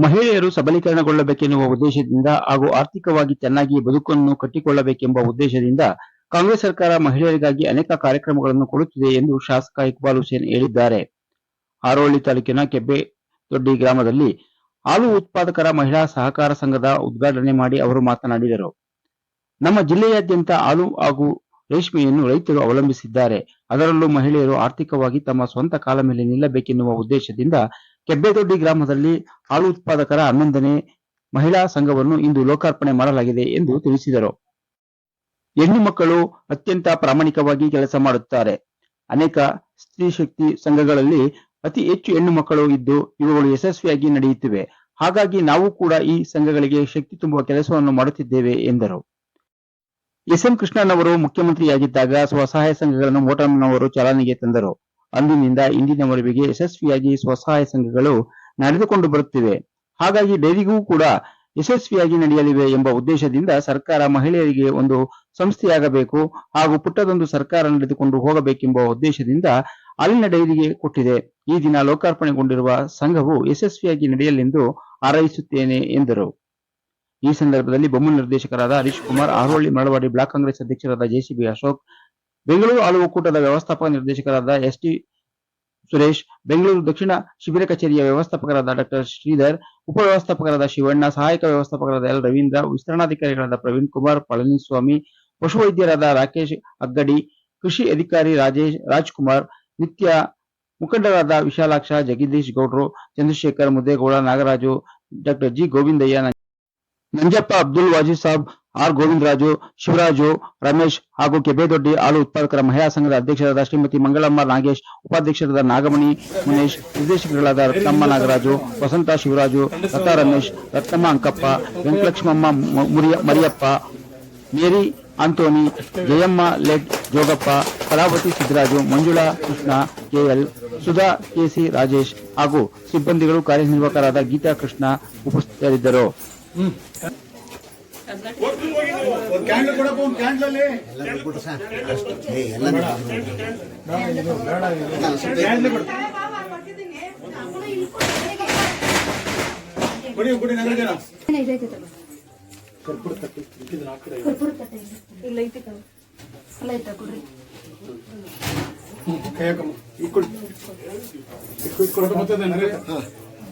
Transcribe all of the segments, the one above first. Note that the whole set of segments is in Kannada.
ಮಹಿಳೆಯರು ಸಬಲೀಕರಣಗೊಳ್ಳಬೇಕೆನ್ನುವ ಉದ್ದೇಶದಿಂದ ಹಾಗೂ ಆರ್ಥಿಕವಾಗಿ ಚೆನ್ನಾಗಿ ಬದುಕನ್ನು ಕಟ್ಟಿಕೊಳ್ಳಬೇಕೆಂಬ ಉದ್ದೇಶದಿಂದ ಕಾಂಗ್ರೆಸ್ ಸರ್ಕಾರ ಮಹಿಳೆಯರಿಗಾಗಿ ಅನೇಕ ಕಾರ್ಯಕ್ರಮಗಳನ್ನು ಕೊಡುತ್ತಿದೆ ಎಂದು ಶಾಸಕ ಇಕ್ಬಾಲ್ ಹುಸೇನ್ ಹೇಳಿದ್ದಾರೆ. ಹಾರೋಳ್ಳಿ ತಾಲೂಕಿನ ಕೆಬ್ಬೆದೊಡ್ಡಿ ಗ್ರಾಮದಲ್ಲಿ ಹಾಲು ಉತ್ಪಾದಕರ ಮಹಿಳಾ ಸಹಕಾರ ಸಂಘದ ಉದ್ಘಾಟನೆ ಮಾಡಿ ಅವರು ಮಾತನಾಡಿದರು. ನಮ್ಮ ಜಿಲ್ಲೆಯಾದ್ಯಂತ ಹಾಲು ಹಾಗೂ ರೇಷ್ಮೆಯನ್ನು ರೈತರು ಅವಲಂಬಿಸಿದ್ದಾರೆ. ಅದರಲ್ಲೂ ಮಹಿಳೆಯರು ಆರ್ಥಿಕವಾಗಿ ತಮ್ಮ ಸ್ವಂತ ಕಾಲ ಮೇಲೆ ನಿಲ್ಲಬೇಕೆನ್ನುವ ಉದ್ದೇಶದಿಂದ ಕೆಬ್ಬೆದೊಡ್ಡಿ ಗ್ರಾಮದಲ್ಲಿ ಹಾಲು ಉತ್ಪಾದಕರ ಹನ್ನೊಂದನೇ ಮಹಿಳಾ ಸಂಘವನ್ನು ಇಂದು ಲೋಕಾರ್ಪಣೆ ಮಾಡಲಾಗಿದೆ ಎಂದು ತಿಳಿಸಿದರು. ಹೆಣ್ಣು ಮಕ್ಕಳು ಅತ್ಯಂತ ಪ್ರಾಮಾಣಿಕವಾಗಿ ಕೆಲಸ ಮಾಡುತ್ತಾರೆ. ಅನೇಕ ಸ್ತ್ರೀ ಶಕ್ತಿ ಸಂಘಗಳಲ್ಲಿ ಅತಿ ಹೆಚ್ಚು ಹೆಣ್ಣು ಮಕ್ಕಳು ಇದ್ದು ಇವುಗಳು ಯಶಸ್ವಿಯಾಗಿ ನಡೆಯುತ್ತಿವೆ. ಹಾಗಾಗಿ ನಾವು ಕೂಡ ಈ ಸಂಘಗಳಿಗೆ ಶಕ್ತಿ ತುಂಬುವ ಕೆಲಸವನ್ನು ಮಾಡುತ್ತಿದ್ದೇವೆ ಎಂದರು. ಎಸ್ ಎಂ ಕೃಷ್ಣನ್ ಅವರು ಮುಖ್ಯಮಂತ್ರಿಯಾಗಿದ್ದಾಗ ಸ್ವಸಹಾಯ ಸಂಘಗಳನ್ನು ಮೋಟಮ್ಮನವರು ಚಾಲನೆಗೆ ತಂದರು. ಅಂದಿನಿಂದ ಇಂದಿನವರೆಗೆ ಯಶಸ್ವಿಯಾಗಿ ಸ್ವಸಹಾಯ ಸಂಘಗಳು ನಡೆದುಕೊಂಡು ಬರುತ್ತಿವೆ. ಹಾಗಾಗಿ ಡೈರಿಗೂ ಕೂಡ ಯಶಸ್ವಿಯಾಗಿ ನಡೆಯಲಿವೆ ಎಂಬ ಉದ್ದೇಶದಿಂದ ಸರ್ಕಾರ ಮಹಿಳೆಯರಿಗೆ ಒಂದು ಸಂಸ್ಥೆಯಾಗಬೇಕು ಹಾಗೂ ಪುಟ್ಟದೊಂದು ಸರ್ಕಾರ ನಡೆದುಕೊಂಡು ಹೋಗಬೇಕೆಂಬ ಉದ್ದೇಶದಿಂದ ಅಲ್ಲಿನ ಡೈರಿಗೆ ಕೊಟ್ಟಿದೆ. ಈ ದಿನ ಲೋಕಾರ್ಪಣೆಗೊಂಡಿರುವ ಸಂಘವು ಯಶಸ್ವಿಯಾಗಿ ನಡೆಯಲೆಂದು ಹಾರೈಸುತ್ತೇನೆ ಎಂದರು. ಈ ಸಂದರ್ಭದಲ್ಲಿ ಬೊಮ್ಮ ನಿರ್ದೇಶಕರಾದ ಹರೀಶ್ ಕುಮಾರ್ ಆರೋಳಿ ಮಳವಾಡಿ ಬ್ಲಾಕ್ ಕಾಂಗ್ರೆಸ್ ಅಧ್ಯಕ್ಷರಾದ ಜೆಸಿಬಿ ಅಶೋಕ್ ಬೆಂಗಳೂರು ಹಾಲು ಒಕ್ಕೂಟದ ವ್ಯವಸ್ಥಾಪಕ ನಿರ್ದೇಶಕರಾದ ಎಸ್ಟಿ ಸುರೇಶ್, ಬೆಂಗಳೂರು ದಕ್ಷಿಣ ಶಿಬಿರ ಕಚೇರಿಯ ವ್ಯವಸ್ಥಾಪಕರಾದ ಡಾಕ್ಟರ್ ಶ್ರೀಧರ್ ಉಪವ್ಯವಸ್ಥಾಪಕರಾದ ಶಿವಣ್ಣ, ಸಹಾಯಕ ವ್ಯವಸ್ಥಾಪಕರಾದ ಎಲ್. ರವೀಂದ್ರ, ವಿಸ್ತರಣಾಧಿಕಾರಿಗಳಾದ ಪ್ರವೀಣ್ ಕುಮಾರ್, ಪಳನಿಸ್ವಾಮಿ, ಪಶುವೈದ್ಯರಾದ ರಾಕೇಶ್ ಅಗ್ಗಡಿ, ಕೃಷಿ ಅಧಿಕಾರಿ ರಾಜೇಶ್, ರಾಜ್ಕುಮಾರ್, ನಿತ್ಯ ಮುಖಂಡರಾದ ವಿಶಾಲಾಕ್ಷ, ಜಗದೀಶ್ ಗೌಡ್ರು, Chandrashekar Muddegowda, Nagaraju, doctor G. Govindaiah Nanjappa Abdul Wajid Sab, R Govindaraju Shivaraju, Ramesh ಹಾಗೂ ಕೆಬೇದೊಡ್ಡಿ ಹಾಲು ಉತ್ಪಾದಕರ ಮಹಿಳಾ ಸಂಘದ ಅಧ್ಯಕ್ಷರಾದ ಶ್ರೀಮತಿ ಮಂಗಳಮ್ಮ ನಾಗೇಶ್, ಉಪಾಧ್ಯಕ್ಷರಾದ ನಾಗಮಣಿ ಮುನೇಶ್, ನಿರ್ದೇಶಕರುಗಳಾದ ರತ್ನಮ್ಮ ನಾಗರಾಜು, ವಸಂತ ಶಿವರಾಜು, ಲತಾ ರಮೇಶ್, ರತ್ನಮ್ಮ ಅಂಕಪ್ಪ, ವೆಂಕಟಲಕ್ಷ್ಮಮ್ಮ ಮರಿಯಪ್ಪ, ಮೇರಿ ಆಂಟೋನಿ ಜಯಮ್ಮ ಲೆಡ್ ಜೋಗಪ್ಪ, ಕಲಾವತಿ ಸಿದ್ದರಾಜು ಮಂಜುಳಾ ಕೃಷ್ಣ, ಕೆಎಲ್ ಸುಧಾ ಕೆಸಿ ರಾಜೇಶ್ ಹಾಗೂ ಸಿಬ್ಬಂದಿಗಳು ಕಾರ್ಯನಿರ್ವಾಹಕರಾದ ಗೀತಾ ಕೃಷ್ಣ ಉಪಸ್ಥಿತರಿದ್ದರು.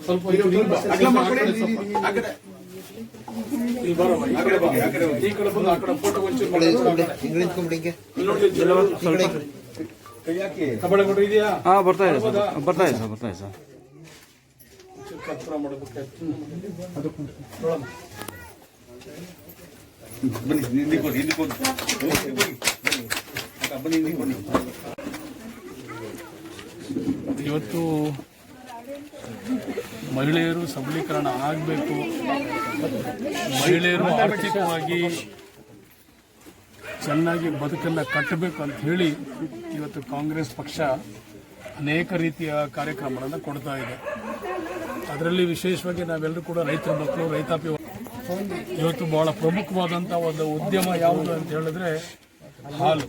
ಸ್ವಲ್ಪ ಈ ಕಡೆ ಬಾ. ಅಗಲ ಮಾಡ್ಕೊಡಿ. ಆ ಕಡೆ. ಇಲ್ಲಿ ಆ ಕಡೆ ಬಾ. ಈ ಕಡೆ ಬಂದು ಆ ಕಡೆ ಫೋಟೋ ಒಂಚೂರು ಇದೆಯಾ? ಹಾ ಬರ್ತಾ ಇದೆ ಸರ್. ಬರ್ತಾ ಇದೆ ಸರ್ ಬರ್ತಾ ಇದೆ ಸರ್. ಮಾಡಬೇಕಾಯ್ತು ಕೊಡಿ ಇವತ್ತು ಮಹಿಳೆಯರು ಸಬಲೀಕರಣ ಆಗಬೇಕು. ಮಹಿಳೆಯರು ಆರ್ಥಿಕವಾಗಿ ಚೆನ್ನಾಗಿ ಬದುಕನ್ನು ಕಟ್ಟಬೇಕು ಅಂತ ಹೇಳಿ ಇವತ್ತು ಕಾಂಗ್ರೆಸ್ ಪಕ್ಷ ಅನೇಕ ರೀತಿಯ ಕಾರ್ಯಕ್ರಮಗಳನ್ನು ಕೊಡ್ತಾ ಇದೆ. ಅದರಲ್ಲಿ ವಿಶೇಷವಾಗಿ ನಾವೆಲ್ಲರೂ ಕೂಡ ರೈತರ ಮಕ್ಕಳು, ರೈತಾಪಿ ಇವತ್ತು ಬಹಳ ಪ್ರಮುಖವಾದಂಥ ಒಂದು ಉದ್ಯಮ ಯಾವುದು ಅಂತ ಹೇಳಿದ್ರೆ ಹಾಲು.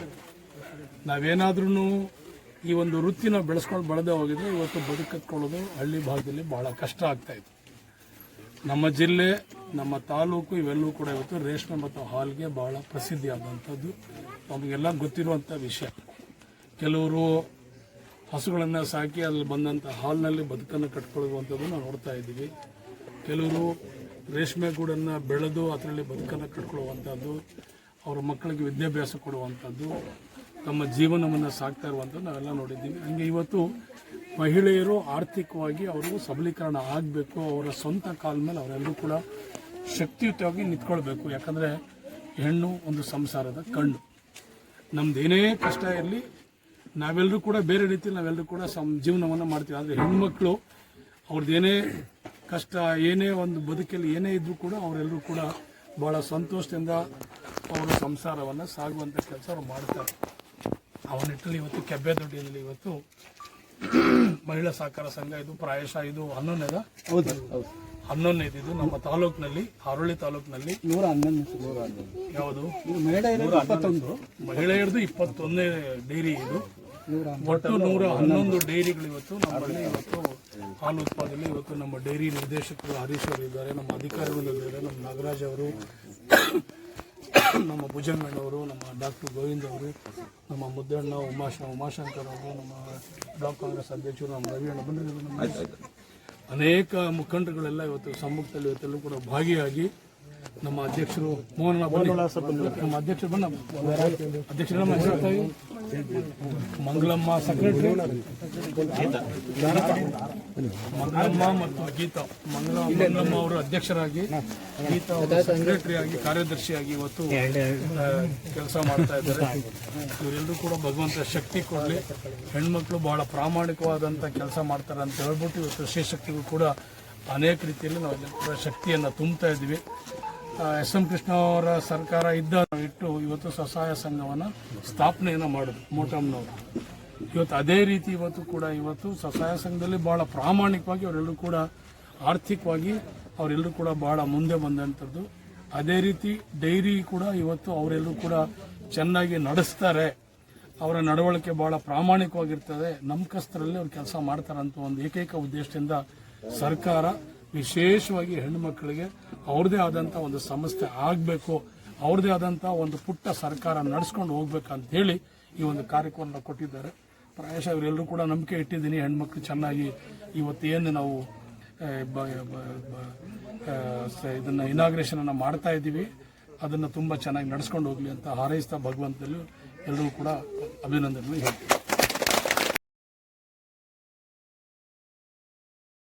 ನಾವೇನಾದ್ರೂ ಈ ಒಂದು ವೃತ್ತಿನ ಬೆಳೆಸ್ಕೊಂಡು ಬೆಳೆದೇ ಹೋಗಿದ್ರೆ ಇವತ್ತು ಬದುಕತ್ಕೊಳ್ಳೋದು ಹಳ್ಳಿ ಭಾಗದಲ್ಲಿ ಬಹಳ ಕಷ್ಟ ಆಗ್ತಾ ಇದೆ ನಮ್ಮ ಜಿಲ್ಲೆ, ನಮ್ಮ ತಾಲೂಕು ಇವೆಲ್ಲವೂ ಕೂಡ ಇವತ್ತು ರೇಷ್ಮೆ ಮತ್ತು ಹಾಲ್ಗೆ ಬಹಳ ಪ್ರಸಿದ್ಧಿಯಾದಂಥದ್ದು. ನಮಗೆಲ್ಲ ಗೊತ್ತಿರುವಂಥ ವಿಷಯ. ಕೆಲವರು ಹಸುಗಳನ್ನು ಸಾಕಿ ಅಲ್ಲಿ ಬಂದಂಥ ಹಾಲಿನಲ್ಲಿ ಬದುಕನ್ನು ಕಟ್ಕೊಳ್ಳುವಂಥದ್ದು ನಾವು ನೋಡ್ತಾ ಇದ್ದೀವಿ. ಕೆಲವರು ರೇಷ್ಮೆ ಗೂಡನ್ನು ಬೆಳೆದು ಅದರಲ್ಲಿ ಬದುಕನ್ನು ಕಟ್ಕೊಳ್ಳುವಂಥದ್ದು, ಅವರ ಮಕ್ಕಳಿಗೆ ವಿದ್ಯಾಭ್ಯಾಸ ಕೊಡುವಂಥದ್ದು ತಮ್ಮ ಜೀವನವನ್ನು ಸಾಕ್ತಾ ಇರುವಂಥದ್ದು ನಾವೆಲ್ಲ ನೋಡಿದ್ದೀವಿ. ಹಂಗೆ ಇವತ್ತು ಮಹಿಳೆಯರು ಆರ್ಥಿಕವಾಗಿ ಅವರು ಸಬಲೀಕರಣ ಆಗಬೇಕು, ಅವರ ಸ್ವಂತ ಕಾಲ ಮೇಲೆ ಅವರೆಲ್ಲರೂ ಕೂಡ ಶಕ್ತಿಯುತವಾಗಿ ನಿಂತ್ಕೊಳ್ಬೇಕು. ಯಾಕಂದರೆ ಹೆಣ್ಣು ಒಂದು ಸಂಸಾರದ ಕಣ್ಣು. ನಮ್ದೇನೇ ಕಷ್ಟ ಇರಲಿ, ನಾವೆಲ್ಲರೂ ಕೂಡ ಬೇರೆ ರೀತಿಯಲ್ಲಿ ನಾವೆಲ್ಲರೂ ಕೂಡ ಸಂ ಜೀವನವನ್ನು ಮಾಡ್ತೀವಿ. ಆದರೆ ಹೆಣ್ಮಕ್ಳು ಅವ್ರದ್ದೇನೇ ಕಷ್ಟ, ಏನೇ ಒಂದು ಬದುಕಲ್ಲಿ ಏನೇ ಇದ್ದರೂ ಕೂಡ ಅವರೆಲ್ಲರೂ ಕೂಡ ಭಾಳ ಸಂತೋಷದಿಂದ ಅವರ ಸಂಸಾರವನ್ನು ಸಾಗುವಂಥ ಕೆಲಸ ಅವ್ರು ಮಾಡ್ತಾರೆ. ಆ ನಿಟ್ಟಲ್ಲಿ ಇವತ್ತು ಕೆಬ್ಬೆದೊಡ್ಡಿಯಲ್ಲಿ ಇವತ್ತು ಮಹಿಳಾ ಸಹಕಾರ ಸಂಘ ಇದು ಪ್ರಾಯಶಃ ಇದು ಹನ್ನೊಂದನೇದ? ಹನ್ನೊಂದನೇದು ಇದು ನಮ್ಮ ತಾಲೂಕಿನಲ್ಲಿ ಹರಳಿ ತಾಲೂಕಿನಲ್ಲಿ. ನೂರ ಹನ್ನೊಂದು ಯಾವುದು? ಇಪ್ಪತ್ತೊಂದು. ಮಹಿಳೆಯರದು ಇಪ್ಪತ್ತೊಂದನೇ ಡೈರಿ ಇದು. ಒಟ್ಟು ನೂರ ಹನ್ನೊಂದು. ಡೈರಿಗಳು ಇವತ್ತು ನಮ್ಮಲ್ಲಿ ಇವತ್ತು ಹಾಲು ಉತ್ಪಾದನೆ ಇವತ್ತು ನಮ್ಮ ಡೈರಿ ನಿರ್ದೇಶಕರು ಹರೀಶ್ ಅವರು ಇದ್ದಾರೆ ನಮ್ಮ ಅಧಿಕಾರಿಗಳು ಇದ್ದಾರೆ ನಮ್ಮ ನಾಗರಾಜ್ ಅವರು ನಮ್ಮ ಭುಜಂಗಣ್ಣವರು ನಮ್ಮ ಡಾಕ್ಟರ್ ಗೋವಿಂದ್ ಅವರು ನಮ್ಮ ಮುದ್ದಣ್ಣ ಉಮಾಶ ಉಮಾಶಂಕರ್ ಅವರು ನಮ್ಮ ಬ್ಲಾಕ್ ಕಾಂಗ್ರೆಸ್ ಅಧ್ಯಕ್ಷರು ನಮ್ಮ ರವಿಯಣ್ಣ ಬಂದಿರೋದು ನಮ್ಮ ಅನೇಕ ಮುಖಂಡರುಗಳೆಲ್ಲ ಇವತ್ತು ಸಮ್ಮುಖದಲ್ಲಿ ಇವತ್ತೆಲ್ಲೂ ಕೂಡ ಭಾಗಿಯಾಗಿ ನಮ್ಮ ಅಧ್ಯಕ್ಷರು ಮೋಹನ್. ನಮ್ಮ ಅಧ್ಯಕ್ಷರು ಬಂದ ಅಧ್ಯಕ್ಷರ ನಮ್ಮ ಮಂಗಳಮ್ಮ ಸೆಕ್ರೆಟರಿ ಮಂಗಳಮ್ಮ ಮತ್ತು ಗೀತಾ. ಮಂಗಳ ಮಂಗಳಮ್ಮ ಅವರು ಅಧ್ಯಕ್ಷರಾಗಿ, ಗೀತಾ ಸೆಕ್ರೆಟರಿ ಆಗಿ ಕಾರ್ಯದರ್ಶಿಯಾಗಿ ಇವತ್ತು ಕೆಲಸ ಮಾಡ್ತಾ ಇದ್ದಾರೆ. ಇವರೆಲ್ಲರೂ ಕೂಡ ಭಗವಂತ ಶಕ್ತಿ ಕೊಡಲಿ. ಹೆಣ್ಮಕ್ಳು ಬಹಳ ಪ್ರಾಮಾಣಿಕವಾದಂಥ ಕೆಲಸ ಮಾಡ್ತಾರೆ ಅಂತ ಹೇಳ್ಬಿಟ್ಟು ಇವತ್ತು ಶ್ರೀಶಕ್ತಿಗೂ ಕೂಡ ಅನೇಕ ರೀತಿಯಲ್ಲಿ ನಾವು ಶಕ್ತಿಯನ್ನು ತುಂಬ್ತಾ ಇದ್ದೀವಿ. ಎಸ್ ಎಂ ಕೃಷ್ಣ ಅವರ ಸರ್ಕಾರ ಇದ್ದ ಇಟ್ಟು ಇವತ್ತು ಸ್ವಸಹಾಯ ಸಂಘವನ್ನು ಸ್ಥಾಪನೆಯನ್ನು ಮಾಡಿದ್ರು ಮೋಟಮ್ನವರು. ಇವತ್ತು ಅದೇ ರೀತಿ ಇವತ್ತು ಕೂಡ ಇವತ್ತು ಸ್ವಸಹಾಯ ಸಂಘದಲ್ಲಿ ಬಹಳ ಪ್ರಾಮಾಣಿಕವಾಗಿ ಅವರೆಲ್ಲರೂ ಕೂಡ ಆರ್ಥಿಕವಾಗಿ ಅವರೆಲ್ಲರೂ ಕೂಡ ಬಹಳ ಮುಂದೆ ಬಂದಂಥದ್ದು. ಅದೇ ರೀತಿ ಡೈರಿ ಕೂಡ ಇವತ್ತು ಅವರೆಲ್ಲರೂ ಕೂಡ ಚೆನ್ನಾಗಿ ನಡೆಸ್ತಾರೆ. ಅವರ ನಡವಳಿಕೆ ಬಹಳ ಪ್ರಾಮಾಣಿಕವಾಗಿರ್ತದೆ. ನಂಬಿಕಸ್ಥರಲ್ಲಿ ಅವ್ರು ಕೆಲಸ ಮಾಡ್ತಾರಂತ ಒಂದು ಏಕೈಕ ಉದ್ದೇಶದಿಂದ ಸರ್ಕಾರ ವಿಶೇಷವಾಗಿ ಹೆಣ್ಣು ಮಕ್ಕಳಿಗೆ ಅವ್ರದ್ದೇ ಆದಂಥ ಒಂದು ಸಂಸ್ಥೆ ಆಗಬೇಕು ಅವ್ರದ್ದೇ ಆದಂಥ ಒಂದು ಪುಟ್ಟ ಸರ್ಕಾರ ನಡೆಸ್ಕೊಂಡು ಹೋಗ್ಬೇಕಂತ ಹೇಳಿ ಈ ಒಂದು ಕಾರ್ಯಕ್ರಮವನ್ನು ಕೊಟ್ಟಿದ್ದಾರೆ. ಪ್ರಾಯಶಃ ಅವರೆಲ್ಲರೂ ಕೂಡ ನಂಬಿಕೆ ಇಟ್ಟಿದ್ದೀನಿ ಹೆಣ್ಮಕ್ಳು ಚೆನ್ನಾಗಿ ಇವತ್ತೇನು ನಾವು ಇದನ್ನು ಬ- ಬ- ಬ- ಸ- ಇದನ್ನ ಇನಾಗ್ರೇಷನ್ ಅನ್ನ ಮಾಡ್ತಾ ಇದ್ದೀವಿ. ಅದನ್ನ ತುಂಬಾ ಚೆನ್ನಾಗಿ ನಡೆಸ್ಕೊಂಡು ಹೋಗ್ಲಿ ಅಂತ ಹಾರೈಸ್ತಾ ಭಗವಂತದಲ್ಲಿ ಎಲ್ಲರೂ ಕೂಡ ಅಭಿನಂದನೆ ಹೇಳ್ತೀನಿ.